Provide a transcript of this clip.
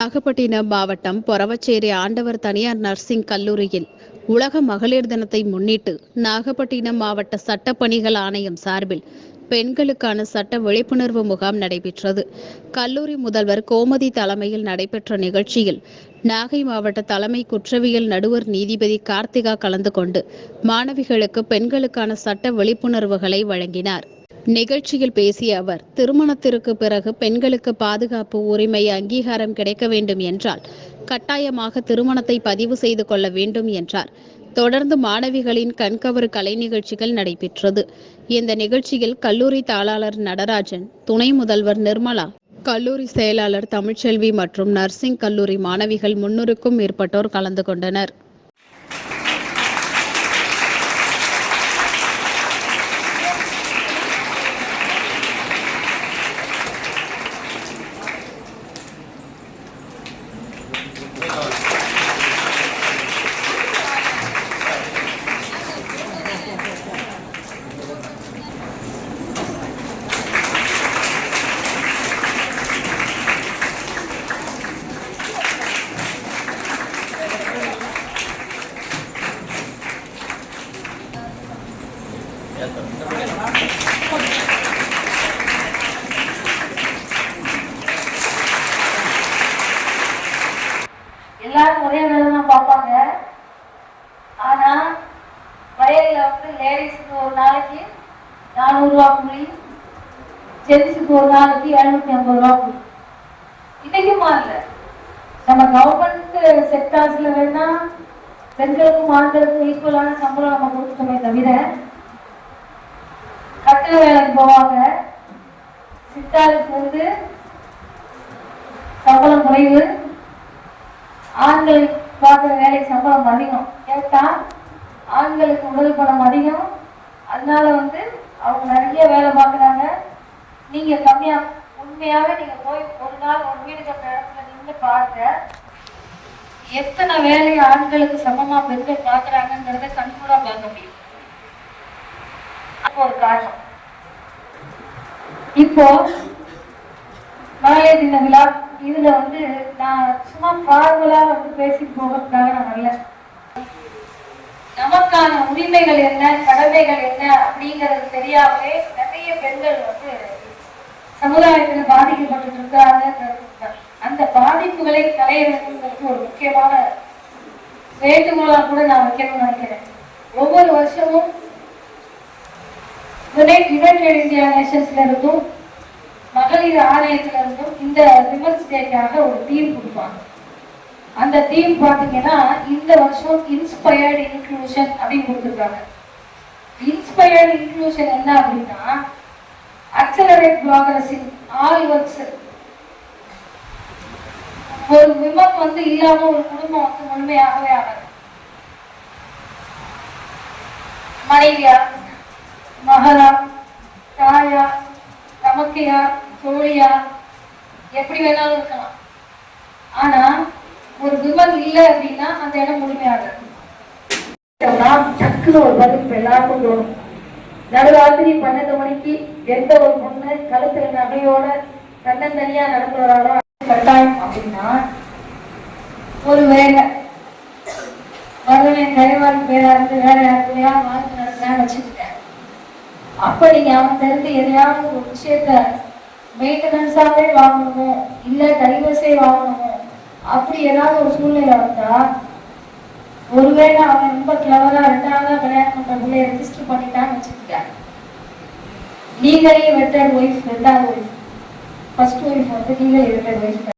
நாகப்பட்டினம் மாவட்டம் பொறவச்சேரி ஆண்டவர் தனியார் நர்சிங் கல்லூரியில் உலக மகளிர் தினத்தை முன்னிட்டு நாகப்பட்டினம் மாவட்ட சட்டப்பணிகள் ஆணையம் சார்பில் பெண்களுக்கான சட்ட விழிப்புணர்வு முகாம் நடைபெற்றது. கல்லூரி முதல்வர் கோமதி தலைமையில் நடைபெற்ற நிகழ்ச்சியில் நாகை மாவட்ட தலைமை குற்றவியல் நடுவர் நீதிபதி கார்த்திகா கலந்து கொண்டு மாணவிகளுக்கு பெண்களுக்கான சட்ட விழிப்புணர்வுகளை வழங்கினார். நிகழ்ச்சியில் பேசிய அவர் திருமணத்திற்கு பிறகு பெண்களுக்கு பாதுகாப்பு உரிமை அங்கீகாரம் கிடைக்க வேண்டும் என்றால் கட்டாயமாக திருமணத்தை பதிவு செய்து கொள்ள வேண்டும் என்றார். தொடர்ந்து மாணவிகளின் கண்கவர் கலை நிகழ்ச்சிகள் நடைபெற்றது. இந்த நிகழ்ச்சியில் கல்லூரி தாளாளர் நடராஜன் துணை முதல்வர் நிர்மலா கல்லூரி செயலாளர் தமிழ்ச்செல்வி மற்றும் நர்சிங் கல்லூரி மாணவிகள் முன்னூறுக்கும் மேற்பட்டோர் கலந்து கொண்டனர். எல்லாரும் ஒரே வேலை பார்ப்பாங்க. ஆனா வயல்ல வந்து லேடிஸுக்கு ஒரு நாளைக்கு நானூறுரூவா கூலி ஜென்ஸுக்கு ஒரு நாளைக்கு எழுநூத்தி ஐம்பது ரூபா கூலி. இன்னைக்கு மாறல நம்ம கவர்மெண்ட் செக்டார்ஸ்ல வேணா பெண்களுக்கும் ஆண்களுக்கும் ஈக்குவலான சம்பளம் நம்ம கொடுத்துட்டோமே தவிர போவாங்க சித்தாருக்கு வந்து சம்பளம் குறைவு. ஆண்கள் பார்க்குற வேலைக்கு சம்பளம் அதிகம். கேட்டால் ஆண்களுக்கு உடல் பணம் அதிகம். அதனால வந்து அவங்க நிறைய வேலை பார்க்குறாங்க. நீங்கள் கம்மியாக உண்மையாகவே நீங்கள் போய் ஒரு நாள் ஒரு வீடு கட்டுற இடத்துல நின்று பாருங்க. எத்தனை வேலையை ஆண்களுக்கு சமமாக பெண்கள் பார்க்குறாங்கங்கிறத கண்கூடாக பார்க்க முடியும். அப்போ ஒரு காரணம். இப்போ மகளிர் தின விழா இதுல வந்து நான் சும்மா ஃபார்முலா வந்து பேசிட்டு போகிறதுக்காக நான் வரல. நமக்கான உரிமைகள் என்ன கடமைகள் என்ன அப்படிங்கிறது தெரியாமலே நிறைய பெண்கள் வந்து சமுதாயத்துல பாதிக்கப்பட்டு இருக்காங்க அந்த பாதிப்புகளை களைய வேண்டும்ங்கிறது ஒரு முக்கியமான வேண்டுகோளா கூட நான் வைக்கணும்னு நினைக்கிறேன். ஒவ்வொரு வருஷமும் யுனைடெட் இந்தியா நேஷன்ஸ்ல இருந்தும் மகளிர் ஆணையத்துல இருந்தும் இந்த விமன்ஸ் டேக்காக ஒரு தீம் கொடுப்பாங்க. அந்த தீம் பாத்தீங்கன்னா இந்த வருஷம் இன்ஸ்பயர்டு இன்க்ளூஷன் அப்படின்னு கொடுத்துருக்காங்க. இன்ஸ்பயர்டு இன்க்ளூஷன் என்ன அப்படின்னா accelerate progress in all works ஒரு விமன் வந்து இல்லாம ஒரு குடும்பம் வந்து முழுமையாகவே ஆகாது. மனைவியா மகளா தாயா தமக்கையா தோழியா எப்படி வேணாலும் இருக்கலாம். ஆனா ஒரு விமன் இல்லை அப்படின்னா அந்த இடம் முழுமையாகாது டக்குன்னு ஒரு பதில் எல்லாருக்கும் தோணும். நடுராத்திரி பன்னெண்டு மணிக்கு எந்த ஒரு பொண்ணு கழுத்துல நகையோட தன்னந்தனியா நடந்து வராளோ கட்டாயம் அப்படின்னா ஒரு வேலை. வருவன் கைவாரி பேரா இருந்து வேற யாருக்கையா வாழ்க்கை நடத்துறான்னு வச்சுக்கிட்டேன். அப்ப நீங்க அவன் இருந்து எதையாவது ஒரு விஷயத்த மெயின்டெனன்ஸாவே வாங்கணும் இல்ல டைவர்ஸே வாங்கணும் அப்படி ஏதாவது ஒரு சூழ்நிலை வந்தா ஒருவேளை அவன் ரொம்ப கிளவரா ரெண்டாவதா கல்யாணம் பண்ற பிள்ளைய ரெஜிஸ்டர் பண்ணிட்டான்னு வச்சுக்கோங்க. லீகலி வெட்டட் ஒய்ஃப் ரெண்டாவது ஒய்ஃப் ஃபர்ஸ்ட் ஒய்ஃப் வந்து லீகலி வெட்டட் ஒய்ஃப்